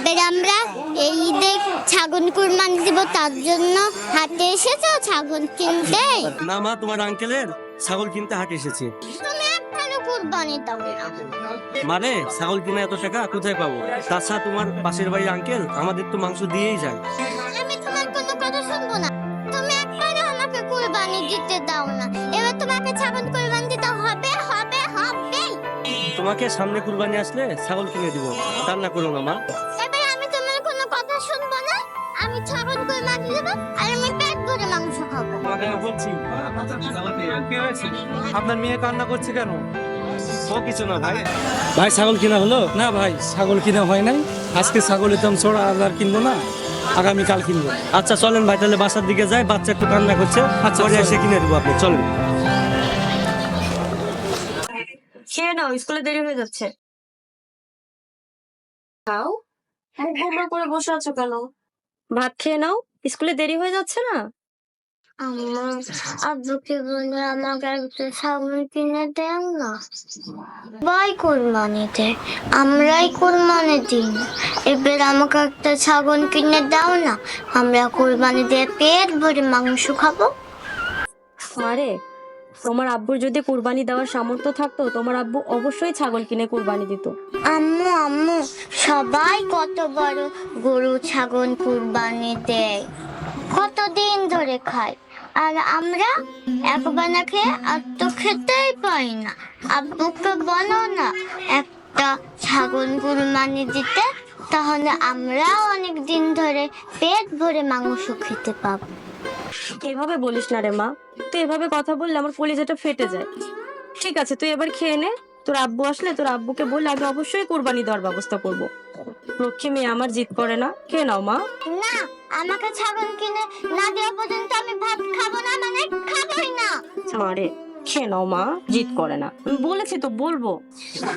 এবার আমরা এই ঈদে ছাগল কুরবানি দিব তার জন্য হাটে এসেছ? ছাগল কিনতে? না মা তোমার আঙ্কেলের ছাগল কিনতে হাট এসেছে। তুমি একটারও কুরবানি দাও না। মারে ছাগল কিনে এত টাকা কোথায় পাবো? তাছাড়া তোমার পাশের বাড়ির আঙ্কেল আমাদের তো মাংস দিয়েই যায়। আমি তোমার কোনো কথা শুনব না। তুমি একবারও আমাকে কুরবানি দিতে দাও না। এবার তোমাকে ছাগল কুরবানি দিতে হবে হবে হবে। তোমাকে সামনে কুরবানি আসলে ছাগল কিনে দিব। কান্না করো না মা। আমি ছাগল দেব আর আমি পেট ভরে মাংস খাব। আপনার মেয়ে কান্না করছে কেন? ও কিছু না ভাই। ভাই ছাগল কিনা হলো? না ভাই ছাগল কিনা হয় নাই। আজকে ছাগলের দাম ছড়া আর আর কিনবো না আগামীকাল কিনবো। আচ্ছা চলেন ভাই তাহলে বাসার দিকে যাই বাচ্চা একটু কান্না করছে। আচ্ছা, পরে এসে কিনে দেবো আপনি চলেন। খেয়ে নাও স্কুলে দেরি হয়ে যাচ্ছে। খাও। ঘুমা করে বসে আছো কেন? ভাত খেয়ে নাও স্কুলে দেরি হয়ে যাচ্ছে না? আম্মা আব্বুকে বলে আমাকে একটা ছাগল কিনে দেন না। কুরবানি দেয় আমরাই কুরবানি দিই না। এবার আমাকে একটা ছাগল কিনে দাও না আমরা কুরবানি দিয়ে পেট ভরে মাংস খাব। আরে তোমার আব্বুর যদি কুরবানি দেওয়ার সামর্থ্য থাকতো, তোমার আব্বু অবশ্যই ছাগল কিনে কুরবানি দিত। আম্মু আম্মু, সবাই কত বড় গরু, ছাগল কুরবানি দেয়। কতদিন ধরে খায়। আর আমরা একবার না খেয়ে আর তো খেতেই পাই না। আব্বুকে বলো না, একটা ছাগল কুরবানি দিতে, তাহলে আমরাও অনেক দিন ধরে পেট ভরে মাংস খেতে পাবো। এভাবে বলিস না রে মা। তুই এভাবে কথা বললে আমার কলিজাটা ফেটে যায়। ঠিক আছে তুই এবার খেয়ে নে। তোর আব্বু আসলে তোর আব্বুকে বললে আমি অবশ্যই কুরবানি দেওয়ার ব্যবস্থা করব। লক্ষ্মী মেয়ে আমার জিদ করে না। খেয়ে নাও মা। না আমাকে ছাগল কিনে না দেওয়া পর্যন্ত আমি ভাত খাব না মানে খাবোই না। মারে খেয়ে নাও মা জিদ করে না। বলেছি তো বলব।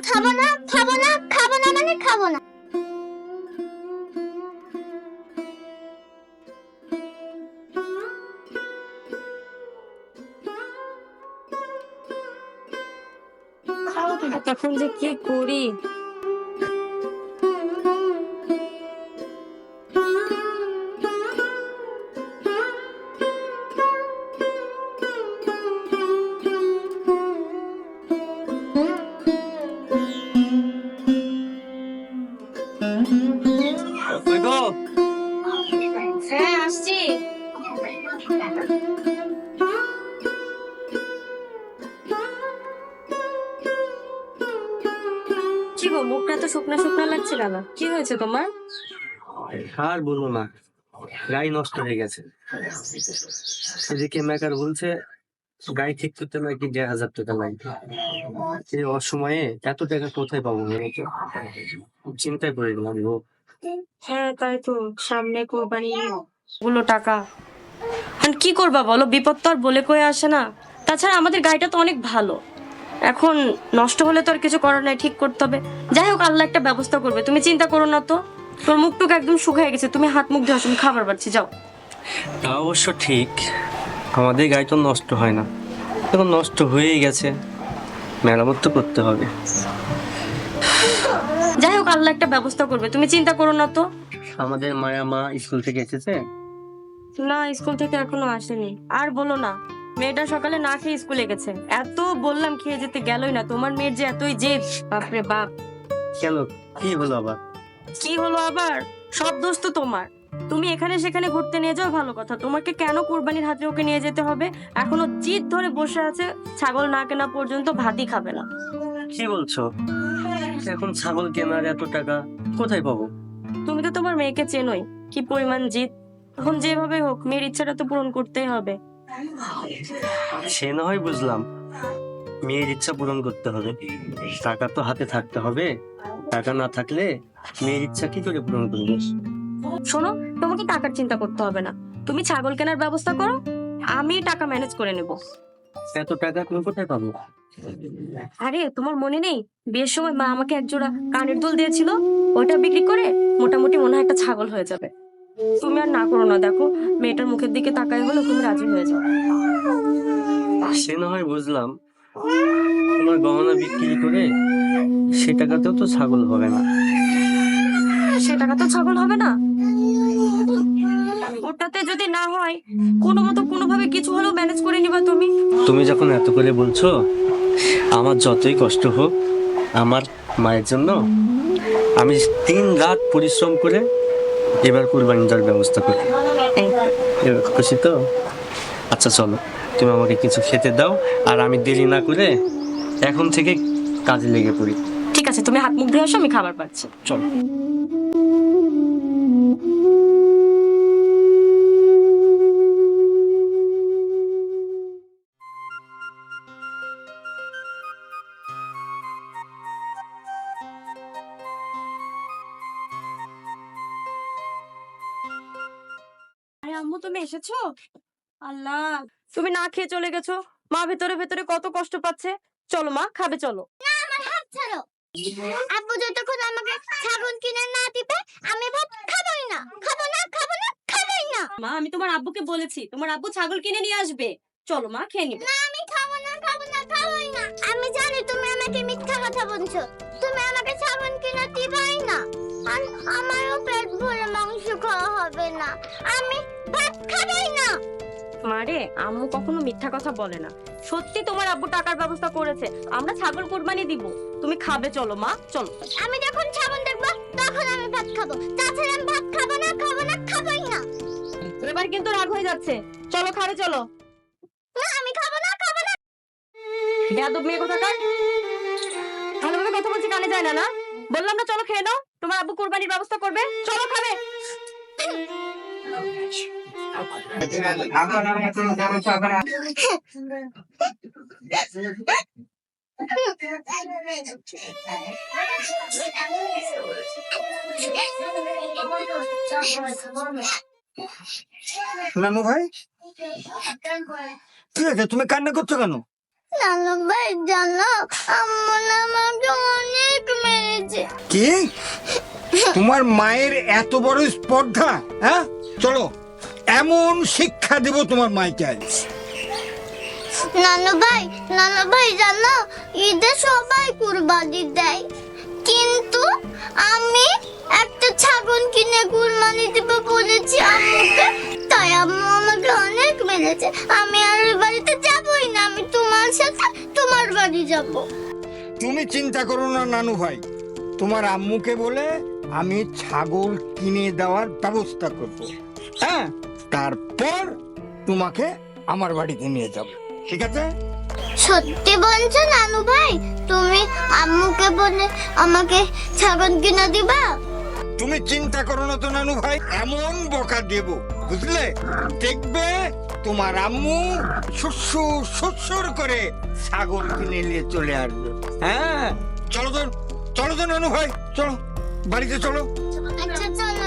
খাব না খাব না খাব না মানে খাব না। এখন যে কি করি শুকনা শুকনা লাগছে কেন? কি হয়েছে তোমার? আর বলব না। গাড়ি নষ্ট হয়ে গেছে। এদিকে মেকার বলছে গাড়ি ঠিক করতে নাকি দেড় হাজার টাকা লাগবে? এই অসময়ে এত টাকা কোথায় পাবো চিন্তায় পড়ে গেলাম গো। হ্যাঁ তাই তো। সামনে কোরবানি গুলো টাকা। কি করবা বলো? বিপদ তো আর বলে কয়ে আসে না। তাছাড়া আমাদের গাড়িটা তো অনেক ভালো। এখন নষ্ট হলে তো আর কিছু করার নাই ঠিক করতে হবে। যাই হোক আল্লাহ একটা ব্যবস্থা করবে। তুমি চিন্তা করো না তো। তোর মুখ টুক একদম শুকিয়ে গেছে। তুমি হাত মুখ ধোয়ার সময় খাবার পাচ্ছি যাও। তা অবশ্য ঠিক। আমাদের গাড়ি তো নষ্ট হয় না। এখন নষ্ট হয়েই গেছে। মেরামত তো করতে হবে। যাই হোক আল্লাহ একটা ব্যবস্থা করবে। তুমি চিন্তা করো না তো। আমাদের মায়া মা স্কুল থেকে এসেছে? না স্কুল থেকে এখনও আসেনি। আর বলো না। মেয়েটা সকালে না খেয়ে স্কুলে গেছে। এত বললাম খেয়ে যেতে গেলই না। তোমার মেয়ের যে এতই জেদ বাপরে বাপ। কেন? কি হলো আবার? কি হলো আবার? সব দোষ তো তোমার। তুমি এখানে সেখানে ঘুরতে নিয়ে যাও ভালো কথা। তোমাকে কেন কুরবানির হাতে ওকে নিয়ে যেতে হবে? এখনও জিদ ধরে বসে আছে ছাগল না কেনা পর্যন্ত ভাতই খাবে না। কি বলছো? এখন ছাগল কেনার এত টাকা কোথায় পাবো? তুমি তো তোমার মেয়েকে চেনোই। কি পরিমাণ জিদ। এখন যেভাবে হোক মেয়ের ইচ্ছাটা তো পূরণ করতেই হবে। সে না হয় বুঝলাম। মেয়ের ইচ্ছা পূরণ করতে হবে। টাকা তো হাতে থাকতে হবে। টাকা না থাকলে মেয়ের ইচ্ছা কি করে পূরণ করব? শোনো তোমাকে টাকার চিন্তা করতে হবে না। তুমি ছাগল কেনার ব্যবস্থা করো আমি টাকা ম্যানেজ করে নেব। এত টাকা তুমি কোথায় পাবো? আরে তোমার মনে নেই? বিয়ের সময় মা আমাকে এক জোড়া কানের দুল দিয়েছিল ওটা বিক্রি করে মোটামুটি মনে হয় একটা ছাগল হয়ে যাবে। তুমি আর না করো না দেখো মেয়েটার মুখের দিকে তাকাই হলো তুমি রাজি হয়ে যাও। সে না হয় বুঝলাম তোমার গহনা বিক্রি করে সে টাকাতেও তো ছাগল হবে না। সে টাকা তো ছাগল হবে না। ওটাতে যদি না হয় কোনো মতো কোনোভাবে কিছু হলেও ম্যানেজ করে নিবা তুমি। তুমি যখন এত করে বলছো আমার যতই কষ্ট হোক আমার মায়ের জন্য আমি তিন রাত পরিশ্রম করে এবার কুরবানি দেওয়ার ব্যবস্থা করি। খুশি তো? আচ্ছা চলো। তুমি আমাকে কিছু খেতে দাও আর আমি দেরি না করে এখন থেকে কাজে লেগে পড়ি। ঠিক আছে তুমি হাত মুখ ধুয়ে আসো আমি খাবার পাচ্ছি। চলো। এসেছ? আল্লাহ! তুমি না খেয়ে চলে গেছো? মা ভেতরে ভেতরে কত কষ্ট পাচ্ছে? চলো মা খাবে চলো। আমার হাত ছাড়ো। আব্বু যতক্ষণ আমাকে ছাগল কিনে না দিবে আমি ভাত খাবোই না। খাব না খাব না খাবোই না। মা আমি তোমার আব্বুকে বলেছি তোমার আব্বু ছাগল কিনে নিয়ে আসবে। চলো মা খেয়ে নিবে। না আমি খাব না খাব না খাবোই না। আমি জানি তুমি আমাকে মিথ্যা কথা বলছো। তুমি আমাকে ছাগল কিনে দিবাই না। আর আমারও পেট ভরে মাংস খাওয়া হবে না। আমি খাবোই না। মারে আম্মু কখনো মিথ্যা কথা বলে না। সত্যি তোমার আব্বু টাকার ব্যবস্থা করেছে। আমরা ছাগল কোরবানি দিব। তুমি খাবে চলো মা চলো। আমি যখন ছাগল দেখব তখন আমি ভাত খাব। তাছাড়া আমি ভাত খাব না খাব না খাবোই না। এবার কিন্তু রাগ হয়ে যাচ্ছে। চলো খাবে চলো। না আমি খাব না খাব না। বেয়াদব মেয়ে কোথাকার? ভালোভাবে কথা বলছি কানে যায় না না? বললাম না চলো খেয়ে নাও। তোমার আব্বু কোরবানির ব্যবস্থা করবে। চলো খাবে। নানু ভাই? কি আছে তুমি কান্না করছ কেন? নানু ভাই জানো আম্মু আমাকে অনেক মেরেছে। কি? তোমার মায়ের এত বড় স্পর্ধা হ্যাঁ? চলো এমন শিক্ষা দেব তোমার মাইকে আজ। নানু ভাই নানু ভাই জানো ঈদে সবাই কুরবানি দেয়। কিন্তু আমি একটা ছাগল কিনে কুরবানি দেবো বলেছি আম্মুকে তাই আম্মু আমাকে অনেক মেরেছে। আমি আর ওই বাড়িতে যাবই না আমি তোমার সাথে তোমার বাড়ি যাব। তুমি চিন্তা করো না নানু ভাই তোমার আম্মুকে বলে আমি ছাগল কিনে দেওয়ার ব্যবস্থা করব। হ্যাঁ তারপর তোমাকে আমার বাড়িতে নিয়ে যাব। ঠিক আছে? সত্যি বলছো নানু ভাই? তুমি আম্মুকে বলে আমাকে ছাগল কিনে দিবা? তুমি চিন্তা করো না তো নানু ভাই। এমন বকা দেব বুঝলে? দেখবে তোমার আম্মু শ্বশুর শ্বশুর করে ছাগল কিনে নিয়ে চলে আসবে। হ্যাঁ? চলো তো চলো তো নানু ভাই চলো। বাড়িতে চলো। আচ্ছা চলো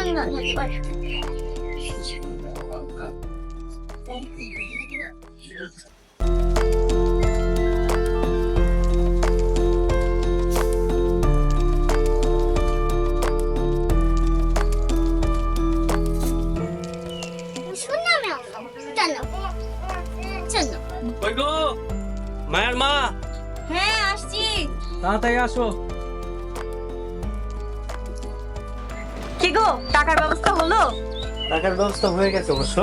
মায়ের মা? হ্যাঁ আসছি। তাড়াতাড়ি আসো। কি গো? টাকার ব্যবস্থা হলো? টাকার ব্যবস্থা হয়ে গেছে অবশ্য।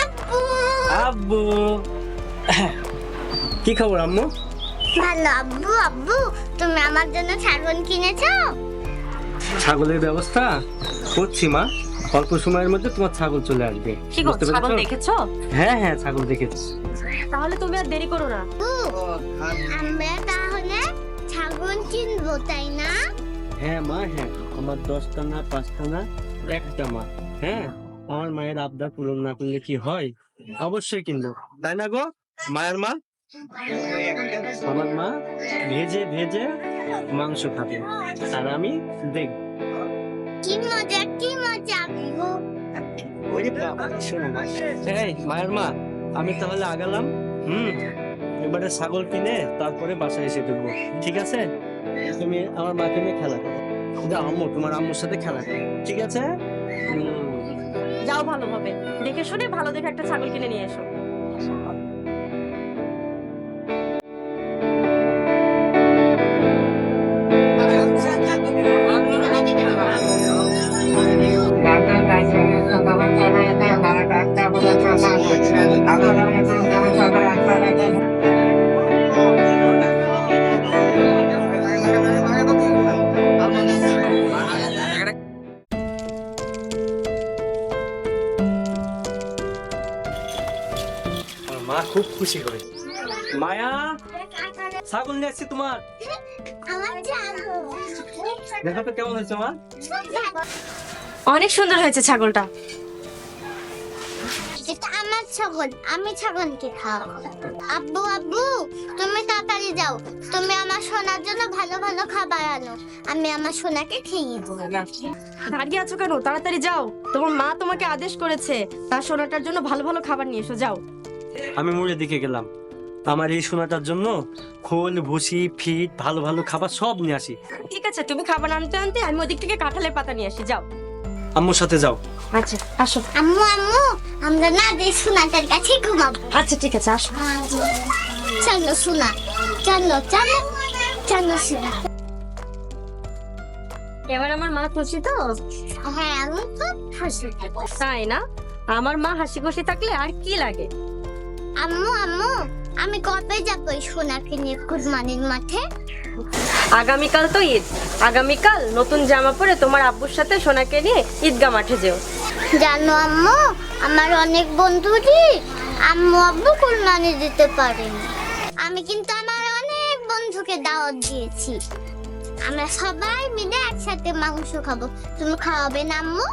আব্বু! আব্বু! কি খবর আম্মু? ভালো আব্বু আব্বু তুমি আমার জন্য ছাগল কিনেছো? ছাগলের ব্যবস্থা? করছি মা। অল্প সময়ের মধ্যে তোমার ছাগল চলে আসবে। কি গো ছাগল দেখেছ? হ্যাঁ হ্যাঁ ছাগল দেখেছি। তাহলে তুমি আর দেরি করো না। আমরা তাহলে ছাগল কিনবো তাই না? হ্যাঁ মা হ্যাঁ। আমার দশটা না পাঁচটা না একটা মা। হ্যাঁ আমার মায়ের আবদার পূরণ না করলে কি হয়? অবশ্যই কিনবো তাই না গো? মায়ের মা? আমার মা ভেজে ভেজে মাংস খাবে। আর আমি দেখ কি মজা কি মজা এই মায়ের মা আমি তাহলে আগালাম। হুম এবারে ছাগল কিনে তারপরে বাসায় এসে ঢুকবো ঠিক আছে? তুমি আমার মাকে নিয়ে খেলা করো। যা আম্মু, তোমার আম্মুর সাথে খেলা। ঠিক আছে? যাও ভালোভাবে দেখে শুনে ভালো দেখে একটা ছাগল কিনে নিয়ে এসো। খুশি হবে মায়া ছাগল নিয়ে আসছি তোমার। দেখো তো কেমন হয়েছে মা? অনেক সুন্দর হয়েছে ছাগলটা। এটা আমার ছাগল আমি ছাগলকে খাওয়াবো। আব্বু আব্বু তুমি তাড়াতাড়ি যাও। তুমি আমার সোনার জন্য ভালো ভালো খাবার আনো। আমি আমার সোনাকে খেয়ে দেবো দাঁড়িয়ে আছো কেন? তাড়াতাড়ি যাও। তোমার মা তোমাকে আদেশ করেছে তার সোনাটার জন্য ভালো ভালো খাবার নিয়ে এসো যাও। আমি মোড়ের দিকে গেলাম। আমার এই সোনাটার জন্য খোল ভুসি ফিট ভালো ভালো খাবার সব নিয়ে আসি। ঠিক আছে তুমি খাবার আনতে আনতে আমি ওদিক থেকে কাঁঠালের পাতা নিয়ে আসি যাও। আম্মুর সাথে যাও। আচ্ছা আসো। আম্মু আম্মু আমরা না যে সোনাটার কাছে ঘুমাবো। আচ্ছা ঠিক আছে আসো। চলো সোনা চলো চলো চলো সোনা। এবার আমার মা খুশি তো? হ্যাঁ আমি খুব খুশি। তাই না? আমার মা হাসি খুশি থাকলে আর কি লাগে? আম্মু আম্মু আমি কবে যাব এই সোনাকে নিয়ে কুরবানির মাঠে? আগামীকাল তো ঈদ। আগামীকাল নতুন জামা পরে তোমার আব্বুর সাথে সোনাকে নিয়ে ঈদগা মাঠে যেও। জানো আম্মু আমার অনেক বন্ধুরই আম্মু আব্বু কুরবানি দিতে পারেনি। আমি কিন্তু আমার অনেক বন্ধুকে দাওয়াত দিয়েছি। আমরা সবাই মিলে একসাথে মাংস খাব। তুমি খাওয়াবে না আম্মু?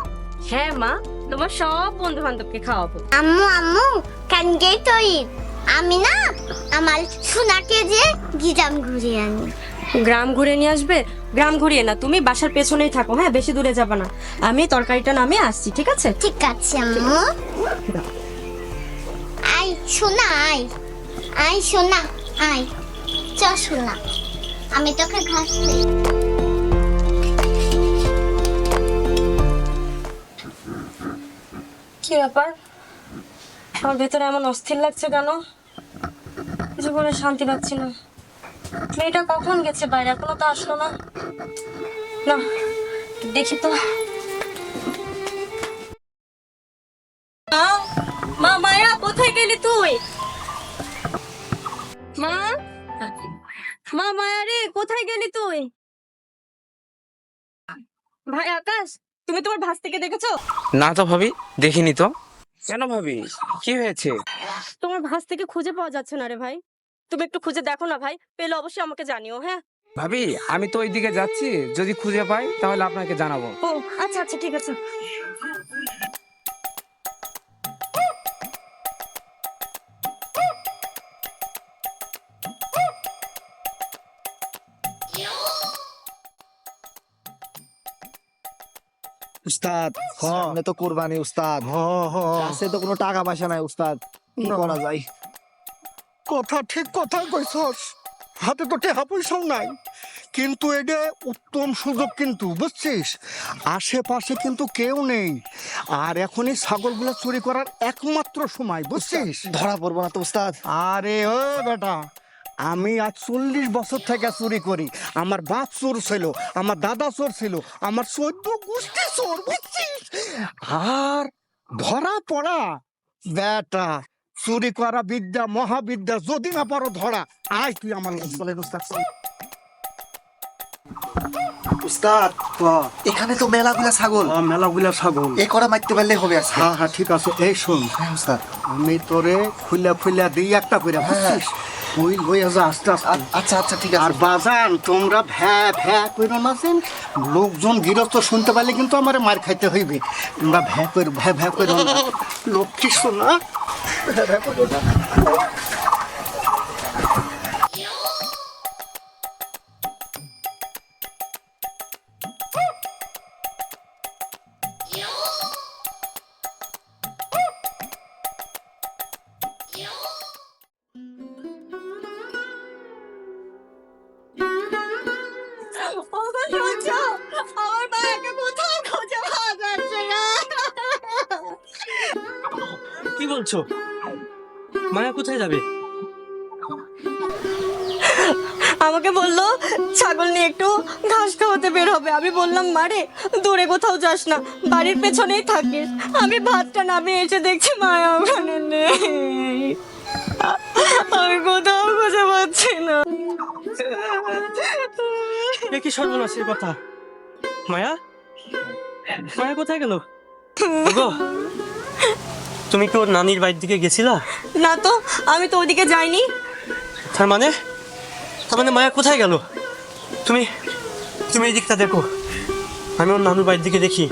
হ্যাঁ মা। তোমার সব বন্ধু বান্ধবকে খাওয়াবো। আম্মু আম্মু কানগেই তো ঈদ? আমি না আমার সোনাকে যে গিজাম ঘুরিয়ে আনি। গ্রাম ঘুরে নিয়ে আসবে? গ্রাম ঘুরিয়ে না তুমি বাসার পেছনেই থাকো হ্যাঁ? বেশি দূরে যাবে না। আমি তরকারিটা নামে আসছি ঠিক আছে? ঠিক আছে আম্মু। আই সোনা আই আই সোনা আই চ সোনা। আমি তোকে ঘাস দেই। কি ব্যাপার? আমার ভেতরে এমন অস্থির লাগছে কেন? করে শান্তি পাচ্ছি না। মেয়েটা কখন গেছে বাইরে? এখনও তো আসলো না। না, দেখি তো। তুমি তোমার ভাস থেকে দেখেছ? না তো ভাবি দেখিনি তো। কেন ভাবি? কি হয়েছে? তোমার ভাস থেকে খুঁজে পাওয়া যাচ্ছে না রে ভাই। তুমি একটু খুঁজে দেখো না ভাই পেলে অবশ্যই আমাকে জানিও হ্যাঁ? ভাবি আমি তো ওইদিকে যাচ্ছি যদি খুঁজে পাই তাহলে আপনাকে জানাব। ও আচ্ছা আচ্ছা ঠিক আছে। উস্তাদ সামনে তো কোরবানি উস্তাদ। কাছে তো কোনো টাকা পয়সা নাই উস্তাদ। কি করা যায়? কথা ঠিক কথা কইছস। হাতে তো টেহা পয়সাও নাই। কিন্তু এটা উত্তম সুযোগ কিন্তু বুঝছিস? আশেপাশে কিন্তু কেউ নেই। আর এখনই ছাগলগুলো চুরি করার একমাত্র সময় বুঝছিস? ধরা পড়ব না তো উস্তাদ। আরে ও বেটা আমি আজ চল্লিশ বছর থেকে চুরি করি। আমার বাপ চোর ছিল আমার দাদা চোর ছিল আমার চোদ্দ গোষ্ঠী চোর বুঝছিস? আর ধরা পড়া বেটা চুরি করা বিদ্যা মহাবিদ্যা যদি না পারো ধরা আয় তুই আমার। উস্তাদ উস্তাদ এখানে তো মেলাগুলা ছাগল। মেলাগুলা ছাগল। এই করা মারতে পারলে হবে হ্যাঁ হ্যাঁ ঠিক আছে এই শোন। হ্যাঁ আমি তোরে খুলে খুলে দিই একটা করে বুঝছিস? ওই লইয়া যা আস্তে আস্তে। আচ্ছা আচ্ছা ঠিক আছে। আর বাজান তোমরা ভ্যা ভ্যা করো না যেন লোকজন গৃহস্থ শুনতে পারলে কিন্তু আমার মার খাইতে হইবে। তোমরা ভ্যা করে ভ্যা ভ্যা করো না লক্ষ্মী শোনা ভ্যা ভ্যা করো বলছো মায়া কোথায় যাবে? আমাকে বলল ছাগল নিয়ে একটু ঘাস খাওয়াতে বের হবে। আমি বললাম মারে দূরে কোথাও যাস না বাড়ির পেছনেই থাকিস। আমি ভাতটা নামিয়ে এসে দেখছি মায়া ওখানে নেই। আমি কোথাও খুঁজে পাচ্ছি না। এ কি সর্বনাশের কথা? মায়া? মায়া কোথায় গেল? গো তুমি কি ওর নানির বাড়ির দিকে গেছিলা? না তো আমি তো ওদিকে যাইনি। তার মানে? তার মানে মায়া কোথায় গেল? তুমি তুমি এই দিকটা দেখো। আমি ওর নানুর বাড়ির দিকে দেখি।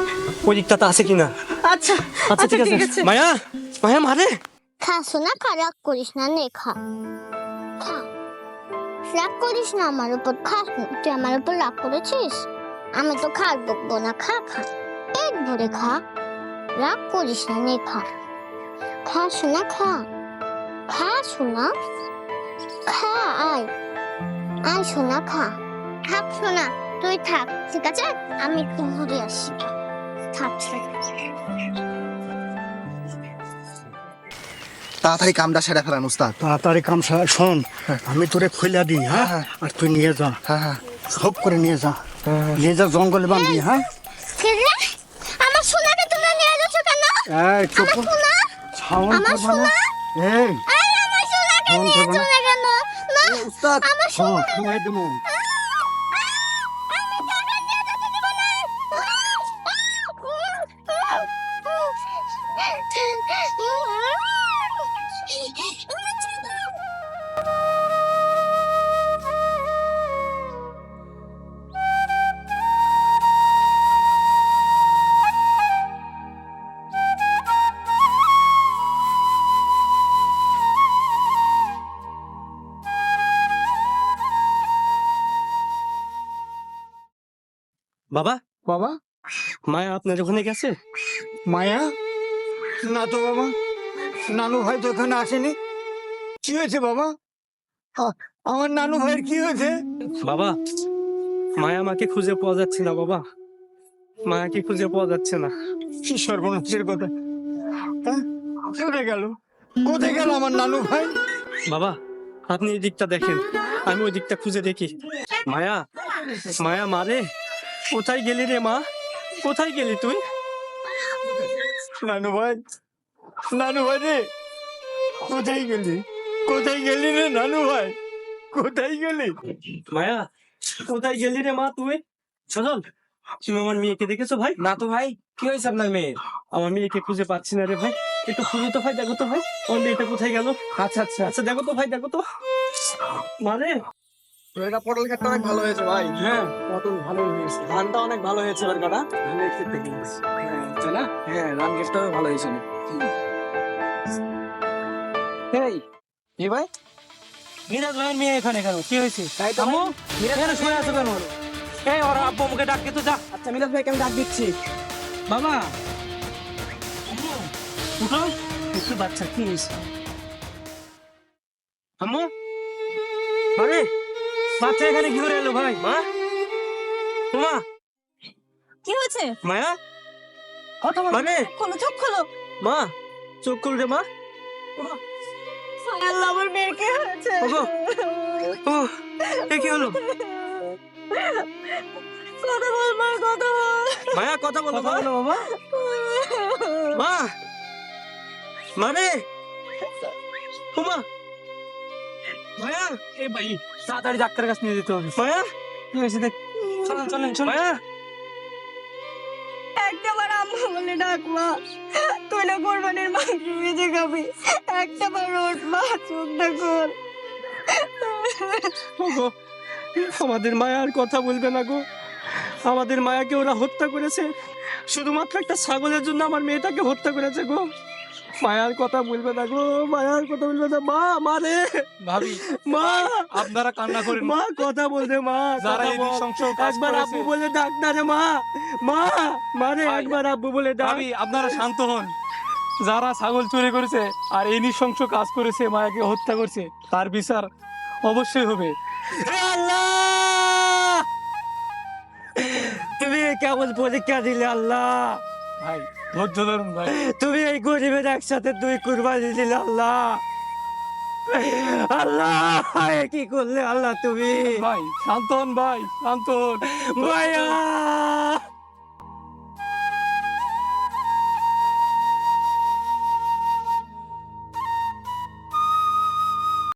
ওই দিকটাতে আছে কিনা? আচ্ছা আচ্ছা ঠিক আছে। মায়া মায়া মারে। খা শোনা খা রাগ করিস না নে খা। খা। রাগ করিস না আমার উপর খা। তুই আমার উপর রাগ করেছিস? আমি তো খা বকবো না খা খা। পেট ভরে খা। রাগ করিস না নে খা। খা শোনা খা। খা শোনা খা আয়। আয় শোনা খা। থাক শোনা তুই থাক ঠিক আছে? আমি একটু ঘুরে আসি। থাক তাড়াতাড়ি কামটা সেরে ফেলেন উস্তাদ। তাড়াতাড়ি কাম সা- শোন আমি তোরে খুলে দিই হ্যাঁ? আর তুই নিয়ে যা। হ্যাঁ হ্যাঁ। সব করে নিয়ে যা। নিয়ে যা জঙ্গলে বান্ধি হ্যাঁ? আমার সোনাকে তোমরা নিয়ে যাচ্ছ কেন? এই চুপ। আমার সোনা ছাউন আমার করবা না? এই। এই আমার সোনাকে ছাউন নিয়ে না? চলে কেন না আমার সোনা। খাওয়াই দেবো। বাবা? বাবা? মায়া আপনার ওখানে গেছে? মায়া? না তো বাবা। নানু ভাই তো এখানে আসেনি। কি হয়েছে বাবা? আমার নানু ভাইয়ের কি হয়েছে? বাবা মায়া আমাকে খুঁজে পাওয়া যাচ্ছে না বাবা। মায়াকে খুঁজে পাওয়া যাচ্ছে না। কি সর্বনাশের কথা। হ্যাঁ? কোথায় গেল? কোথায় গেল আমার নানু ভাই? বাবা আপনি এই দিকটা দেখেন। আমি ওই দিকটা খুঁজে দেখি। মায়া মায়া মারে কোথায় গেলি রে মা? কোথায় গেলি তুই? নানু ভাই নানু ভাই রে। কোথায় গেলি? কোথায় গেলি রে নানু ভাই? কোথায় গেলি? মায়া কোথায় গেলি রে মা তুই? সজল তুমি আমার মেয়েকে দেখেছ ভাই? না তো ভাই কি হয়েছে আপনার মেয়ের আমার মেয়েকে খুঁজে পাচ্ছি না রে ভাই। একটু খুঁজে তো ভাই দেখো তো ভাই। আমার মেয়েটা কোথায় গেল? আচ্ছা আচ্ছা। আচ্ছা দেখো তো ভাই দেখো তো। মারে এটা পটল ক্ষেতটা অনেক ভালো হয়েছে ভাই। হ্যাঁ। পটল ভালো হয়েছে। ধানটা অনেক ভালো হয়েছে এবার কাটা ধানের ক্ষেত থেকে। হ্যাঁ, না? হ্যাঁ ধান ক্ষেতটাও ভালো হয়েছে। এই এই ভাই। মিরাজ ভাইয়ের মেয়ে এখানে কেন? কি হয়েছে? তাই তো আম্মু ভাই, এখানে শুয়ে আছে কেন? এই ওর আব্বু মুখে ডাককে তো যা। আচ্ছা মিরাজ ভাইকে আমি ডাক দিচ্ছি? বাবা। আম্মু, উঠো। একটু বাচ্চা কি হয়েছে? আম্মু। আরে বাচ্চা এখানে কি করে এলো ভাই? মা? মা? কি হয়েছে? মায়া? কথা বল। মানে? খোলো চোখ খোলো। মা চোখ খুল রে মা। আল্লাহ আমার মেয়ের কি হয়েছে? ও এ কি হলো? কথা বল মা কথা বল। মায়া কথা বলো কথা বলো বাবা। মা? মানে? ও মা মায়া এই ভাই তাড়াতাড়ি ডাক্তারের কাছে নিয়ে যেতে হবে। মায়া কি হয়েছে দেখ চলেন চলেন চলেন। মায়া আম্মা বলে ডাক মা তুই না কোরবানির মাংস ভেজে খাবি। মা চোখটা ওগো, আমাদের মায়ার কথা বলবে না গো। আমাদের মায়াকে ওরা হত্যা করেছে। শুধুমাত্র একটা ছাগলের জন্য আমার মেয়েটাকে হত্যা করেছে গো। মায়ার কথা বলবে না গো মায়ার কথা বলবে না। মা মারে ভাবি মা। আপনারা কান্না করেন। মা কথা বলবে মা যারা এই কাজ একবার আব্বু বলে ডাক না রে মা। মা ভাই, একবার আব্বু বলে ডাক। ভাবি আপনারা শান্ত হন। যারা ছাগল চুরি করেছে আর এই নৃশংস কাজ করেছে মায়াকে হত্যা করছে তার বিচার অবশ্যই হবে। আল্লাহ! তুমি কেমন পরীক্ষা দিলে আল্লাহ? ভাই ধৈর্য ধরুন ভাই। তুমি এই গরিবের একসাথে দুই কুরবানি দিলে আল্লাহ। আল্লাহ কি করলে আল্লাহ তুমি? ভাই শান্ত হন ভাই শান্ত হন। ভাইয়া!